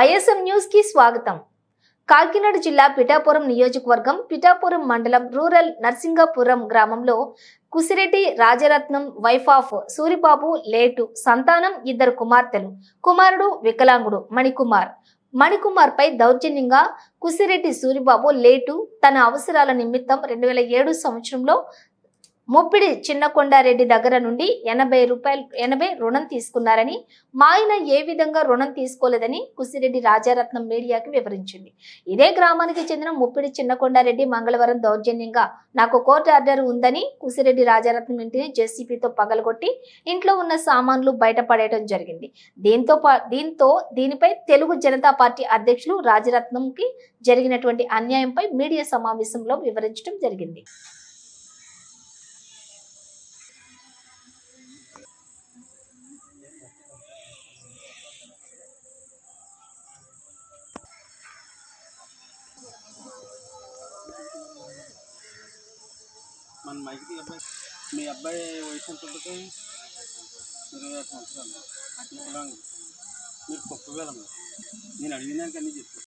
YSM న్యూస్కి స్వాగతం. కాకినాడ జిల్లా పిఠాపురం నియోజకవర్గం పిఠాపురం మండలం రూరల్ నర్సింగపురం గ్రామంలో Kusireddy Rajaratnam wife of Suribabu late సంతానం ఇద్దరు కుమార్తెలు. కుమారుడు వికలాంగుడు మణికుమార్. మణికుమార్ పై దౌర్జన్యంగా కుసిరెడ్డి సూరిబాబు లేటు తన అవసరాల నిమిత్తం రెండు వేల ఏడు సంవత్సరంలో ముప్పిడి చిన్నకొండారెడ్డి దగ్గర నుండి ఎనభై రూపాయలు ఎనభై రుణం తీసుకున్నారని మా ఆయన ఏ విధంగా రుణం తీసుకోలేదని కుసిరెడ్డి రాజారత్నం మీడియాకి వివరించింది. ఇదే గ్రామానికి చెందిన ముప్పిడి చిన్నకొండారెడ్డి మంగళవారం దౌర్జన్యంగా నాకు కోర్టు ఆర్డర్ ఉందని కుసిరెడ్డి రాజారత్నం ఇంటిని జెసిపితో పగలగొట్టి ఇంట్లో ఉన్న సామాన్లు బయటపడేయడం జరిగింది. దీంతో పా- దీంతో దీనిపై తెలుగు జనతా పార్టీ అధ్యక్షులు రాజరత్నంకి జరిగినటువంటి అన్యాయంపై మీడియా సమావేశంలో వివరించడం జరిగింది. మైకి అబ్బాయి మీ అబ్బాయి వయసు ఎంత ఉంటుంది? ఇరవై ఆరు సంవత్సరాలు. వికలాంగుడు. మీరు గొప్ప వేలం నేను అడిగినాక అన్నీ చెప్పాను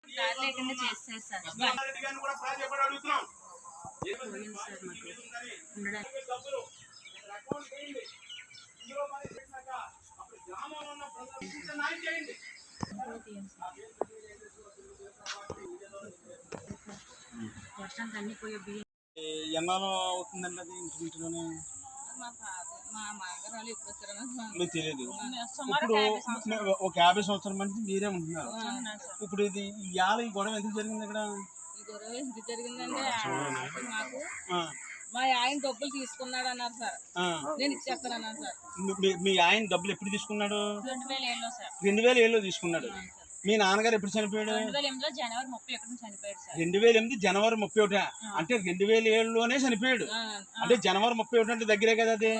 వర్షానికి అన్ని పోయే బియ్యం ఎన్నాళ్ళు అవుతుందండి అది మీకు తెలియదు ఇప్పుడు ఒక యాభై సంవత్సరం నుంచి మీరే ఉంటున్నారు. ఇప్పుడు ఇది ఇవాళ ఈ గొడవ ఎందుకు జరిగింది ఇక్కడ? ఈ గొడవ ఎందుకు జరిగిందంటే అప్పుడు మాకు ఆ, మా ఆయన డబ్బులు తీసుకున్నాడు అన్నారు సార్. ఆ. నేను ఇచ్చేస్తాను అన్నారు సార్. మీ- ఆయన డబ్బులు ఎప్పుడు తీసుకున్నాడు? రెండు వేల ఏళ్ళలో సార్. రెండు వేల ఏళ్ళు తీసుకున్నాడు. మీ నాన్నగారు ఎప్పుడు చనిపోయాడు? రెండు వేల ఎనిమిది జనవరి ముప్పై ఒకటి. అంటే రెండు వేల ఏడులోనే చనిపోయాడు. అంటే జనవరి ముప్పై ఒకటి అంటే దగ్గరే కదా అది.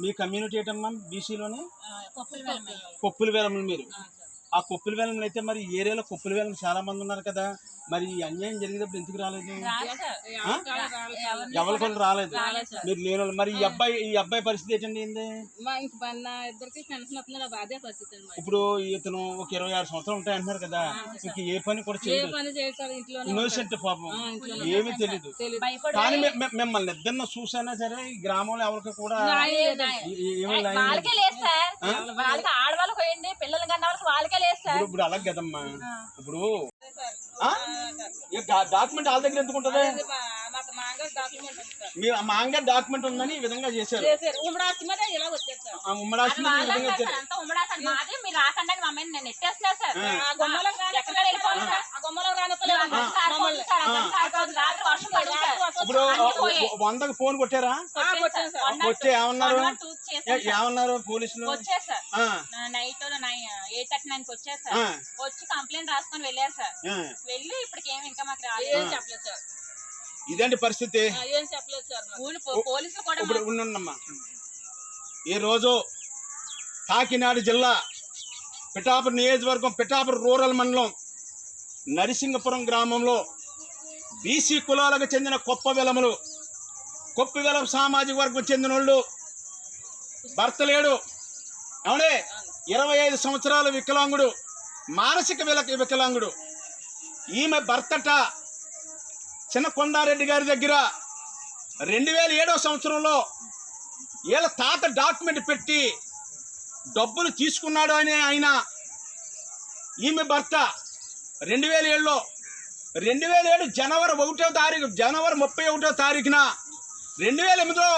మీ కమ్యూనిటీ ఏంటమ్మా? బీసీలోనే. కొప్పుల వేలములు మీరు. ఆ, కొప్పుల వేలములు అయితే మరి ఈ ఏరియాలో కొప్పుల వేలం చాలా మంది ఉన్నారు కదా. మరి ఈ అన్యాయం జరిగినప్పుడు ఎందుకు రాలేదు? రాలేదు సార్. ఎవరి కాళ్ళు రాలేదు. మీరు లేని వాళ్ళు. మరి ఈ అబ్బాయి ఈ అబ్బాయి పరిస్థితి ఏంటండి ఏంది? ఇప్పుడు ఇతను ఒక ఇరవై ఆరు సంవత్సరాలు ఉంటాయి అంటున్నారు కదా. ఇంక ఏ పని కూడా ఏ చేయలేదు పని చేస్తారు ఇంట్లో ఇన్నోసెంట్ పాపం. ఏమీ తెలీదు. కానీ మిమ్మల్ని ఇద్దరిని చూసైనా సరే ఈ గ్రామంలో ఎవరికి కూడా ఏమీ ఇప్పుడు ఇప్పుడు అలాగే కదమ్మా. ఇప్పుడు డాక్యుమెంట్ వాళ్ళ దగ్గర ఎందుకు ఉంటుంది? మాకు మాంగారు డాక్యుమెంట్ ఉందని ఈ విధంగా చేశారు. చేశారు. ఉమ్మడి ఆస్తి మీద ఇలా వచ్చారు ఈ విధంగా మాది మీరు రాకండి నేను సార్. ఆ. గుమ్మలో ఎక్కడ ఆ గుమ్మలో ఇప్పుడు వందకు ఫోన్ కొట్టారా? వచ్చే ఏమన్నారు? ఏమన్నారు పోలీసులు? వచ్చారు సార్ ఆ, నైట్ ఎయిట్ థర్టీ నైన్కి వచ్చారు సార్ ఆ, వచ్చి కంప్లైంట్ రాసుకొని వెళ్ళారు సార్. వెళ్ళి ఇప్పటికి ఏమి ఇంకా మాకు రాలేదు. చెప్పలేదు సార్. ఇదండి పరిస్థితి? ఏం చెప్పలేదు సార్ మాకు. ఊళ్ళు పో- పోలీసులు కూడా ఇప్పుడు ఉండమ్మా ఈరోజు కాకినాడ జిల్లా పిఠాపురం నియోజకవర్గం పిఠాపురం రూరల్ మండలం నరసింగపురం గ్రామంలో బీసీ కులాలకు చెందిన కొప్ప విలములు కొప్ప విలం సామాజిక వర్గం చెందిన వాళ్ళు భర్త లేడు. అవునే ఇరవై ఐదు సంవత్సరాల వికలాంగుడు మానసిక విల వికలాంగుడు. ఈమె భర్తట చిన్న కొండారెడ్డి గారి దగ్గర రెండు వేల ఏడవ సంవత్సరంలో వీళ్ళ తాత డాక్యుమెంట్ పెట్టి డబ్బులు తీసుకున్నాడు అని ఆయన ఈమె భర్త రెండు వేల ఏడులో. రెండు వేల ఏడు జనవరి ఒకటో తారీఖు జనవరి ముప్పై ఒకటో తారీఖున రెండు వేల ఎనిమిదిలో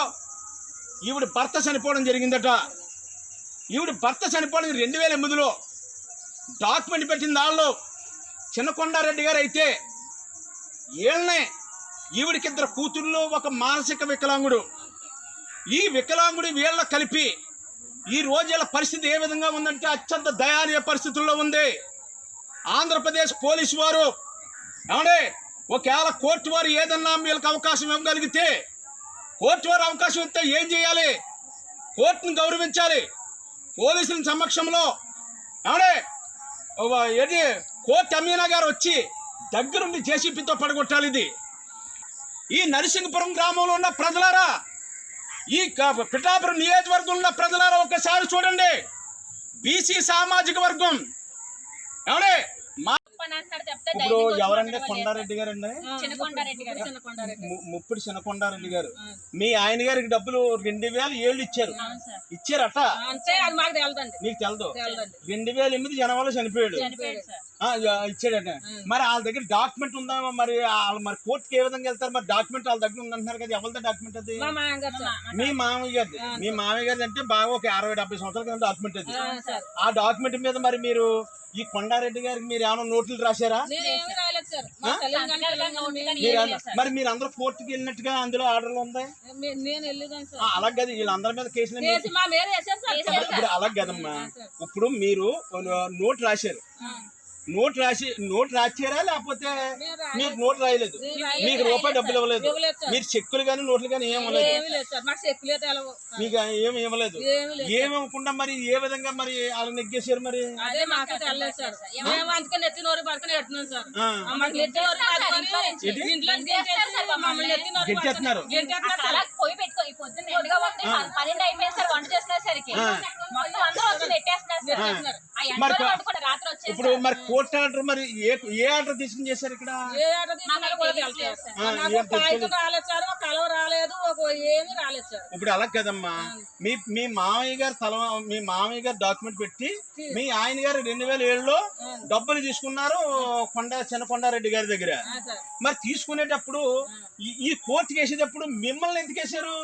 ఈవిడ భర్త చనిపోవడం జరిగిందట. ఈవిడ భర్త చనిపోవడం రెండు వేల ఎనిమిదిలో డాక్యుమెంట్ పెట్టిన దానిలో చిన్నకొండారెడ్డి గారు అయితే వీళ్ళనే ఈవిడికి ఇద్దరు కూతుళ్ళు ఒక మానసిక వికలాంగుడు. ఈ వికలాంగుడి వీళ్ళ కలిపి ఈ రోజు వీళ్ళ పరిస్థితి ఏ విధంగా ఉందంటే అత్యంత దయానీయ పరిస్థితుల్లో ఉంది. ఆంధ్రప్రదేశ్ పోలీసు వారు ఏమండే ఒకవేళ కోర్టు వారు ఏదన్నా వీళ్ళకి అవకాశం ఇవ్వగలిగితే కోర్టు వారు అవకాశం ఇస్తే ఏం చేయాలి? కోర్టును గౌరవించాలి. పోలీసుల సమక్షంలో ఏమండే? ఏంటి? కోర్టు అమీనా గారు వచ్చి దగ్గరుండి జేసీపీతో పడగొట్టాలి ఇది. ఈ నరసింహపురం గ్రామంలో ఉన్న ప్రజలారా ఈ క- పిఠాపురం నియోజకవర్గంలో ఉన్న ప్రజలారా ఒకసారి చూడండి. బీసీ సామాజిక వర్గం. ఏమండే? ఇప్పుడు ఎవరండి మాట్లాడేవాళ్ళు కొండారెడ్డి గారు. ము- ముప్పుడు చిన్నకొండారెడ్డి గారు. మీ ఆయన గారికి డబ్బులు రెండు వేల ఏళ్ళు ఇచ్చారు. ఇచ్చారట? మాకు తెలదండి. మీకు తెలదు. రెండు వేల ఎనిమిది జనవరిలో చనిపోయాడు. ఇచ్చాడట. మరి వాళ్ళ దగ్గర డాక్యుమెంట్ ఉందా మరి? వాళ్ళు మరి కోర్టుకి ఏ విధంగా వెళ్తారు? మరి డాక్యుమెంట్ వాళ్ళ దగ్గర ఉందంటున్నారు కదా ఎవరిదా డాక్యుమెంట్ అది? మా మామయ్య గారిది. మీ మామయ్య గారిది అంటే బాగా ఒక అరవై డెబ్బై సంవత్సరాల కింద డాక్యుమెంట్ అది. ఆ, సార్. ఆ డాక్యుమెంట్ మీద మరి మీరు ఈ కొండారెడ్డి గారికి మీరు ఏమైనా నోట్లు రాశారా? మీరు. మరి మీరు అందరూ కోర్టుకి వెళ్ళినట్టుగా అందులో ఆర్డర్లు ఉంది? మే- నేను వెళ్ళేదాన్ని సార్. ఆ, అలాగే కదా. వీళ్ళందరి మీద కేసులు ఇప్పుడు అలాగే కదమ్మా. ఇప్పుడు మీరు నోట్ రాశారు. నోట్ రాసి నోట్ రాశారా లేకపోతే. మీరు నోట్ రాయలేదు? మీకు రూపాయి డబ్బులు ఇవ్వలేదు. మీరు చెక్కులు కానీ నోట్లు కానీ ఇవ్వలేదు. ఏమీ లేదు సార్. మాకు చెక్కులే తెలవు మీకు ఏమి ఇవ్వలేదు. ఏమీ ఇవ్వకుండా మరి ఏ విధంగా మరి వాళ్ళు నెగ్గేశారు మరి? అదే మాకు తెలలేదు సార్. మేము అందుకని నెత్తి నోరు పడుకుని ఎట్టున్నాం సార్. ఆ, ఆ, మాకు నెత్తి నోరు పడుకొని ఏంటి? ఇంట్లో గెంటేసి మమ్మల్ని. నెత్తి నోరు గెంటేస్తున్నారు? పడుకొని గెంటేస్తున్నారు అసలు అలా పోయి పెట్టుకో ఈ పొద్దున్న ఎండుగా వస్తే పన్నెండు అయిపోయింది సార్ వంట చేసుకునేసరికి ఆ. మొత్తం అందరూ వచ్చి నెట్టేస్తున్నారు. మరి ఇప్పుడు మరి కోర్టు ఆర్డర్ మరి ఏ ఏ ఆర్డర్ తీసుకుని చేశారు ఇక్కడ. రాలేదు సార్ ఒక కలవ రాలేదు ఒక ఏమీ రాలేదు సార్. ఇప్పుడు అలా కదమ్మా. మీ మీ మామయ్య గారు తల మీ మామయ్య గారు డాక్యుమెంట్ పెట్టి మీ ఆయన గారు రెండు వేల ఏడులో డబ్బులు తీసుకున్నారు కొండ చిన్నకొండారెడ్డి గారి దగ్గర. మరి తీసుకునేటప్పుడు ఈ- ఈ కోర్టుకి వేసేటప్పుడు మిమ్మల్ని ఎందుకు వేసారు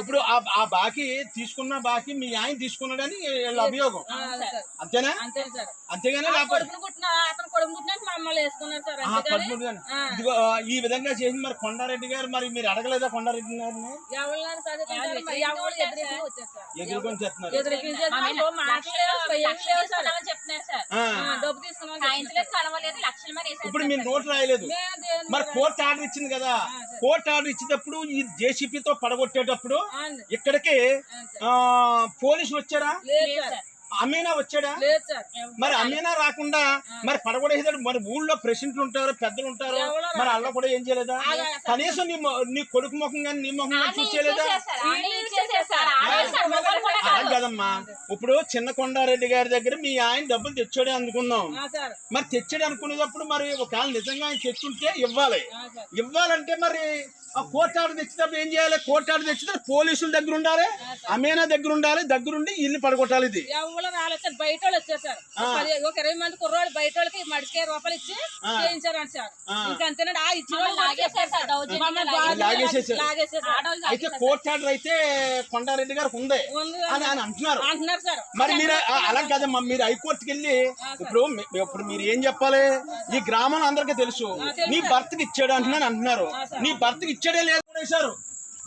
ఇప్పుడు ఆ ఆ బాకీ తీసుకున్న బాకీ మీ ఆయన తీసుకున్నాడని వీళ్ళ అభియోగం. అంతేనా? అంతే సార్. అంతేగాని. ఇదిగో ఈ విధంగా చేసి మరి కొండారెడ్డి గారు మరి మీరు అడగలేదా కొండారెడ్డి గారిని? ఎదుర్కొని చెప్తున్నారు. ఇప్పుడు మీరు నోట్ రాయలేదు. మరి కోర్టు ఆర్డర్ ఇచ్చింది కదా. కోర్టు ఆర్డర్ ఇచ్చేటప్పుడు ఈ జేసీపీతో పడగొట్టేటప్పుడు. ఇక్కడికి ఆ, పోలీసులు వచ్చారా? అమీనా వచ్చాడా? మరి అమీనా రాకుండా మరి పడగొడేసేటప్పుడు మరి ఊళ్ళో ప్రెసిడెంట్లు ఉంటారు పెద్దలు ఉంటారు మరి అల్ల కూడా ఏం చేయలేదా? కనీసం నీ నీ కొడుకు ముఖం కానీ నీ ముఖం కానీ చూసేయలేదా అలా కదమ్మా. ఇప్పుడు చిన్న కొండారెడ్డి గారి దగ్గర మీ ఆయన డబ్బులు తెచ్చాడే అనుకుందాం ఆ, సార్. మరి తెచ్చాడు అనుకునేటప్పుడు మరి ఒకవేళ నిజంగా ఆయన తెచ్చుంటే ఇవ్వాలి. ఇవ్వాలంటే మరి ఆ కోర్టు ఆర్డర్ తెచ్చినప్పుడు ఏం చేయాలి? కోర్టు ఆర్డర్ తెచ్చితే పోలీసుల దగ్గర ఉండాలి అమీనా దగ్గర ఉండాలి దగ్గరుండి ఇల్లు పడగొట్టాలి ఇది. ఎవరు రాలేదు బయట వాళ్ళు వచ్చారు సార్ ఒక పది ఒక ఇరవై మంది కుర్రోళ్ళు బయట వాళ్ళకి మడికే రూపాయలు ఇచ్చి చేయించారు అంట సార్ ఇంకా అంతేనండి. ఆ ఇచ్చిన వాళ్ళు అయితే కోర్టు ఆర్డర్ అయితే కొండారెడ్డి గారికి ఉంది అని అని అంటున్నారు. అంటున్నారు సార్. మరి మీరు అలా కదమ్మా మీరు హైకోర్టుకి వెళ్ళి ఇప్పుడు ఇప్పుడు మీరు ఏం చెప్పాలి? ఈ గ్రామం అందరికీ తెలుసు. నీ భర్తకి ఇచ్చాడు అంటున్నాను అంటున్నారు. నీ భర్తకి ఇచ్చాడే లేదు పడేశారు.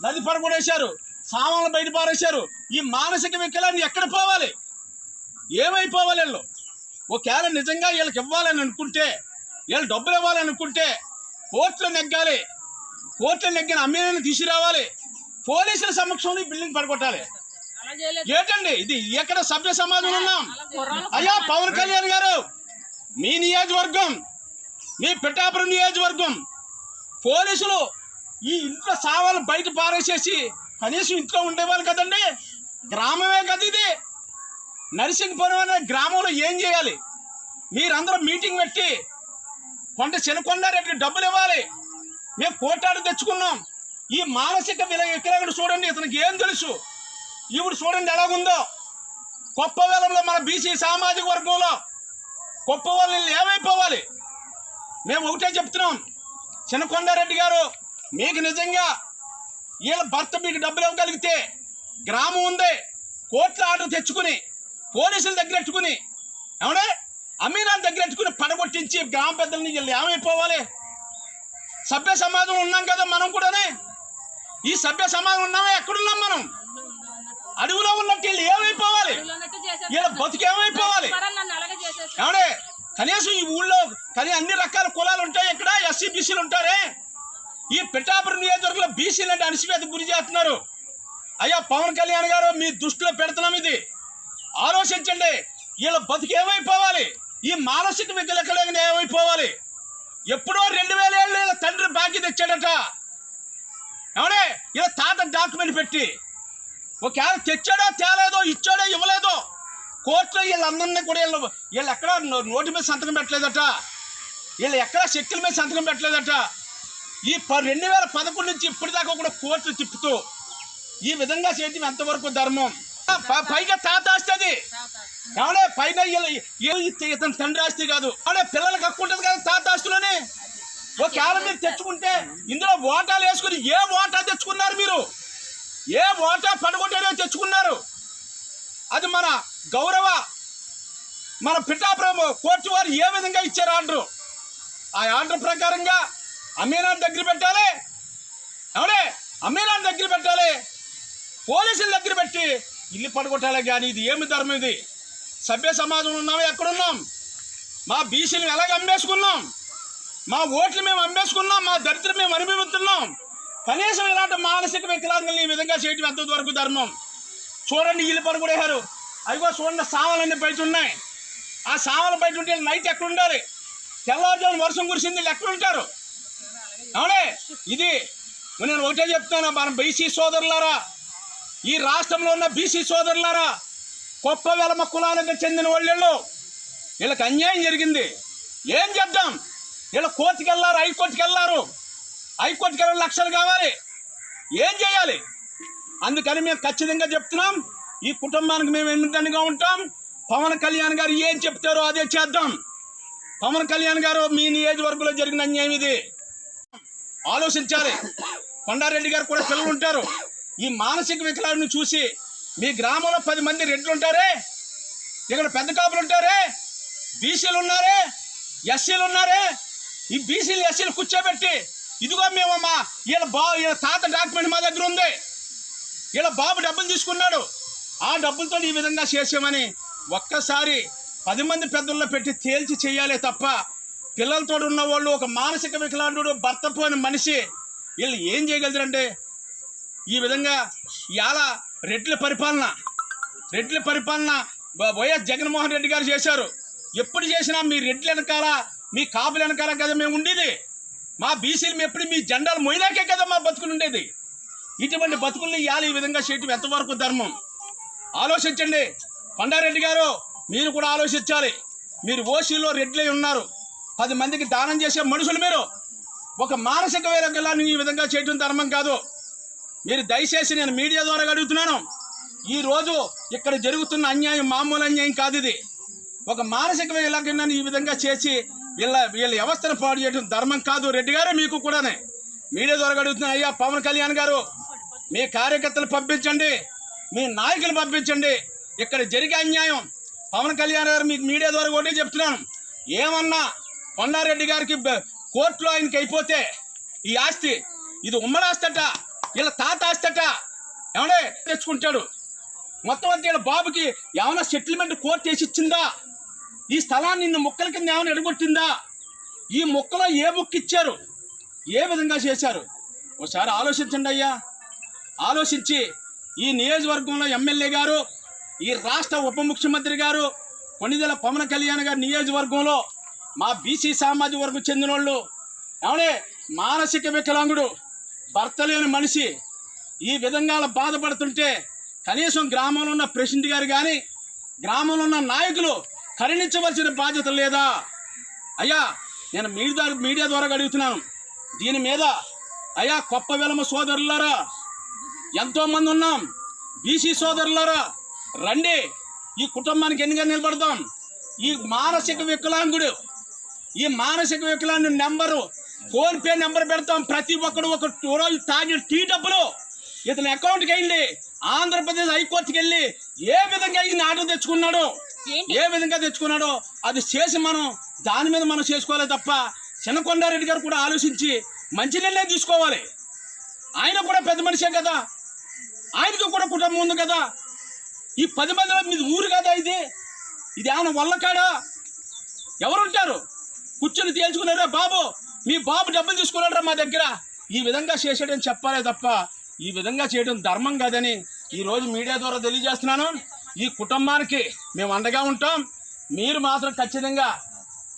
నది పడగొడేశారు సామాన్లు బయట పారేశారు. ఈ మానసిక వికలాన్ని ఎక్కడ పోవాలి? ఏమైపోవాలి వీళ్ళు ఒకవేళ నిజంగా వీళ్ళకి ఇవ్వాలని అనుకుంటే వీళ్ళు డబ్బులు ఇవ్వాలని అనుకుంటే కోర్టులో నెగ్గాలి. కోర్టులో నెగ్గిన అమ్మేనని తీసుకురావాలి. పోలీసుల సమక్షంలో బిల్డింగ్ పడగొట్టాలి. ఏంటండి? ఇది ఎక్కడ సభ్య సమాజం ఉన్నాం? అయ్యా పవన్ కళ్యాణ్ గారు మీ నియోజకవర్గం మీ పిఠాపురం నియోజకవర్గం పోలీసులు ఈ ఇంట్లో సావాలు బయట పారేసేసి కనీసం ఇంట్లో ఉండేవాళ్ళు కదండి? గ్రామమే కదా ఇది నరసింహపురం అనే గ్రామంలో ఏం చేయాలి? మీరందరూ మీటింగ్ పెట్టి కొండ చిన్నకొండారెడ్డికి డబ్బులు ఇవ్వాలి. మేము కోటాడు తెచ్చుకున్నాం. ఈ మానసిక విల వికలాంగుడు చూడండి ఇతనికి ఏం తెలుసు? ఇప్పుడు చూడండి ఎలాగుందో. కొప్పవేలంలో మన బీసీ సామాజిక వర్గంలో గొప్ప ఏమైపోవాలి? మేము ఒకటే చెప్తున్నాం. చిన్నకొండారెడ్డి గారు మీకు నిజంగా వీళ్ళ భర్త మీకు డబ్బులు ఇవ్వగలిగితే గ్రామం ఉంది. కోట్ల ఆర్డర్ తెచ్చుకుని పోలీసుల దగ్గర పెట్టుకుని ఏమంటే అమీనాన్ దగ్గర పెట్టుకుని పడగొట్టించి గ్రామ పెద్దల్ని వీళ్ళు ఏమైపోవాలి? సభ్య సమాజం ఉన్నాం కదా మనం కూడానే. ఈ సభ్య సమాజం ఉన్నామే ఎక్కడున్నాం మనం? అడవిలో ఉన్నట్టు వీళ్ళు ఏమైపోవాలి? వీళ్ళ బతుకు ఏమంటే కనీసం ఈ ఊళ్ళో కానీ అన్ని రకాల కులాలు ఉంటాయి ఇక్కడ ఎస్సీ బీసీలు ఉంటారే. ఈ పిఠాపురం నియోజకవర్గంలో బీసీలు అంటే అణిసివేత గురి చేస్తున్నారు. అయ్యా పవన్ కళ్యాణ్ గారు మీ దృష్టిలో పెడుతున్నాం ఇది. ఆలోచించండి. వీళ్ళ బతుకు ఏమైపోవాలి ఈ మానసిక వికలకలేని ఏమైపోవాలి ఎప్పుడో రెండు వేల ఏళ్ళు వీళ్ళ తండ్రి బాకీ తెచ్చాడట. ఏమడే? ఇలా తాత డాక్యుమెంట్ పెట్టి. ఒకవేళ తెచ్చాడో తేలేదో ఇచ్చాడో ఇవ్వలేదో కోర్టులో వీళ్ళందరినీ కూడా వీళ్ళు వీళ్ళు ఎక్కడ నోటి మీద సంతకం పెట్టలేదట. వీళ్ళు ఎక్కడ శక్తుల మీద సంతకం పెట్టలేదట. ఈ ప- రెండు వేల పదకొండు నుంచి ఇప్పటిదాకా కూడా కోర్టులు తిప్పుతూ ఈ విధంగా చేయటం ఎంతవరకు ధర్మం? పైగా తాత ఆస్తుంది ఏమన్నా పైగా వీళ్ళ- ఇతని తండ్రి ఆస్తి కాదు. అవునే పిల్లలకు హక్కు ఉంటుంది కదా తాత ఆస్తులని. ఒకవేళ మీరు తెచ్చుకుంటే ఇందులో ఓటాలు వేసుకుని ఏ ఓటా తెచ్చుకున్నారు మీరు? ఏ ఓటా పడగొట్టారో తెచ్చుకున్నారు? అది మన గౌరవ మన పిఠాపురం కోర్టు వారు ఏ విధంగా ఇచ్చారు ఆర్డర్? ఆ ఆర్డర్ ప్రకారంగా అమీనాన్ దగ్గర పెట్టాలి. అవునే అమీనాన్ దగ్గర పెట్టాలి. పోలీసుల దగ్గర పెట్టి ఇల్లు పడగొట్టాలి కానీ ఇది ఏమి ధర్మం ఇది? సభ్య సమాజంలో ఉన్నాం ఎక్కడున్నాం? మా బీసీని ఎలాగ అమ్మేసుకున్నాం? మా ఓట్లు మేము అమ్మేసుకున్నాం మా దరిద్రం మేము అనుభవిస్తున్నాం. కనీసం ఇలాంటి మానసిక వికలాంగులను ఈ విధంగా చేయటం ఎంతవరకు ధర్మం? చూడండి ఇల్లు పడగొడేశారు అదిగో చూడండి సామాన్లన్నీ బయట ఉన్నాయి. ఆ సామాన్లు బయట ఉంటే నైట్ ఎక్కడ ఉండాలి? తెల్లవారుజామున వర్షం కురిసింది వీళ్ళు ఎక్కడ ఉంటారు? అవునే? ఇది నేను ఒకటే చెప్తాను మనం బీసీ సోదరులారా. ఈ రాష్ట్రంలో ఉన్న బీసీ సోదరులారా గొప్ప వెలమ కులాలకు చెందిన వాళ్ళు వీళ్ళకి అన్యాయం జరిగింది. ఏం చెప్దాం? వీళ్ళ కోర్టుకి వెళ్ళారు హైకోర్టుకి వెళ్ళారు హైకోర్టుకి వెళ్ళిన లక్షలు కావాలి. ఏం చేయాలి? అందుకని మేము ఖచ్చితంగా చెప్తున్నాం. ఈ కుటుంబానికి మేము ఎన్నికగా ఉంటాం. పవన్ కళ్యాణ్ గారు ఏం చెప్తారో అదే చేద్దాం. పవన్ కళ్యాణ్ గారు మీ నియోజకవర్గంలో జరిగిన అన్యాయం ఇది. ఆలోచించాలి. కొండారెడ్డి గారు కూడా పిల్లలు ఉంటారు. ఈ మానసిక వికలాన్ని చూసి మీ గ్రామంలో పది మంది రెడ్లు ఉంటారే? ఇక్కడ పెద్ద కాపులు ఉంటారే? బీసీలు ఉన్నారే? ఎస్సీలు ఉన్నారే? ఈ బీసీలు ఎస్సీలు కూర్చోబెట్టి ఇదిగో మేము మా వీళ్ళ బాబు వీళ్ళ తాత డాక్యుమెంట్ మా దగ్గర ఉంది. వీళ్ళ బాబు డబ్బులు తీసుకున్నాడు. ఆ డబ్బులతో ఈ విధంగా చేసామని ఒక్కసారి పది మంది పెద్దల్లో పెట్టి తేల్చి చేయాలి తప్ప పిల్లలతో ఉన్న వాళ్ళు ఒక మానసిక వికలాంగుడు భర్త పోయిన మనిషి వీళ్ళు ఏం చేయగలుగుతారంటే ఈ విధంగా ఇవాళ రెడ్ల పరిపాలన రెడ్ల పరిపాలన వైఎస్ జగన్మోహన్ రెడ్డి గారు చేశారు. ఎప్పుడు చేసినా మీ రెడ్ల వెనకాల మీ కాపుల వెనకాల కదా మేము ఉండేది. మా బీసీలు ఎప్పుడు మీ జెండాలు మొయ్యలాకే కదా మా బతుకులు ఉండేది. ఇటువంటి బతుకుల్ని ఇవాళ ఈ విధంగా చేయటం ఎంతవరకు ధర్మం? ఆలోచించండి. కొండారెడ్డి గారు మీరు కూడా ఆలోచించాలి. మీరు ఓసీలో రెడ్లై ఉన్నారు. పది మందికి దానం చేసే మనుషులు మీరు. ఒక మానసిక వేరగలాన్ని ఈ విధంగా చేయటం ధర్మం కాదు. మీరు దయచేసి నేను మీడియా ద్వారా అడుగుతున్నాను. ఈ రోజు ఇక్కడ జరుగుతున్న అన్యాయం మామూలు అన్యాయం కాదు ఇది. ఒక మానసిక వికలాంగులను ఈ విధంగా చేసి వీళ్ళ వీళ్ళ వ్యవస్థను పాడు చేయడం ధర్మం కాదు. రెడ్డి గారు మీకు కూడానే. మీడియా ద్వారా అడుగుతున్నా అయ్యా పవన్ కళ్యాణ్ గారు మీ కార్యకర్తలు పంపించండి మీ నాయకులు పంపించండి. ఇక్కడ జరిగే అన్యాయం పవన్ కళ్యాణ్ గారు మీకు మీడియా ద్వారా కూడా చెప్తున్నాను. ఏమన్నా కొండారెడ్డి గారికి కోర్టులో ఆయనకి అయిపోతే ఈ ఆస్తి ఇది ఉమ్మడి ఆస్తి అట. వీళ్ళ తాత ఆస్తట ఏమనే తెచ్చుకుంటాడు. మొత్తం అంతా వీళ్ళ బాబుకి ఏమైనా సెటిల్మెంట్ కోర్టు వేసి ఇచ్చిందా? ఈ స్థలాన్ని ఇన్ని ముక్కల కింద ఏమైనా ఎడగొట్టిందా? ఈ ముక్కలో ఏ ముక్క ఇచ్చారు? ఏ విధంగా చేశారు? ఒకసారి ఆలోచించండి అయ్యా. ఆలోచించి ఈ నియోజకవర్గంలో ఎమ్మెల్యే గారు ఈ రాష్ట్ర ఉప ముఖ్యమంత్రి గారు కొన్నిదెల పవన్ కళ్యాణ్ గారి నియోజకవర్గంలో మా బీసీ సామాజిక వర్గం చెందిన వాళ్ళు ఏమనే మానసిక వికలాంగుడు భర్త లేని మనిషి ఈ విధంగా బాధపడుతుంటే కనీసం గ్రామంలో ఉన్న ప్రెసిడెంట్ గారు కానీ గ్రామంలో ఉన్న నాయకులు కరుణించవలసిన బాధ్యత లేదా? అయ్యా నేను మీడియా మీడియా ద్వారా అడుగుతున్నాను. దీని మీద అయ్యా కొప్ప వెలమ సోదరులారా ఎంతో మంది ఉన్నాం. బీసీ సోదరులారా రండి. ఈ కుటుంబానికి ఎన్నిగా నిలబడతాం ఈ మానసిక వికలాంగుడు ఈ మానసిక వికలాంగుడు నెంబరు ఫోన్ పే నెంబర్ పెడతాం. ప్రతి ఒక్కడు ఒక రోజు తాగిన టీ డబ్బులు. ఇతని అకౌంట్కి వెళ్ళి ఆంధ్రప్రదేశ్ హైకోర్టుకి వెళ్ళి ఏ విధంగా ఈయన ఆర్డర్ తెచ్చుకున్నాడో? ఏ విధంగా తెచ్చుకున్నాడో అది చేసి మనం దాని మీద మనం చేసుకోవాలి తప్ప చిన్నకొండారెడ్డి గారు కూడా ఆలోచించి మంచి నిర్ణయం తీసుకోవాలి. ఆయన కూడా పెద్ద మనిషే కదా. ఆయనకు కూడా కుటుంబం ఉంది కదా. ఈ పది మందిలో మీది ఊరు కదా ఇది? ఇది ఏమైనా వల్ల కాడా? ఎవరుంటారు? కూర్చొని తేల్చుకున్నారా బాబు? మీ బాబు డబ్బులు తీసుకున్నారా మా దగ్గర. ఈ విధంగా చేసేయడం చెప్పాలే తప్ప ఈ విధంగా చేయడం ధర్మం కాదని ఈ రోజు మీడియా ద్వారా తెలియజేస్తున్నాను. ఈ కుటుంబానికి మేము అండగా ఉంటాం. మీరు మాత్రం ఖచ్చితంగా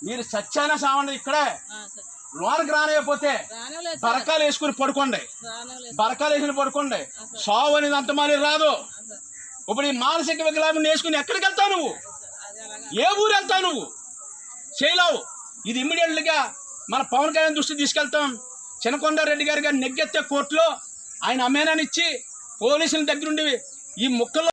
మీరు సత్యాన సావండి ఇక్కడే. లోనకి సార్. బరకాలు వేసుకుని పడుకోండి. బరకాలు వేసుకుని పడుకోండి. సావు అనేది అంత మళ్ళీ రాదు. ఇప్పుడు ఈ మానసిక వికలాంగుని వేసుకుని ఎక్కడికి వెళ్తావు నువ్వు? ఏ ఊరు వెళ్తావు నువ్వు? చేయలేవు. ఇది ఇమ్మీడియట్గా మన పవన్ కళ్యాణ్ దృష్టి తీసుకెళ్తాం. చినకొండారెడ్డి గారి గారు నెగ్గెత్తే కోర్టులో ఆయన అమేనానిచ్చి ఇచ్చి పోలీసుల దగ్గరుండి ఈ ముక్కల్లో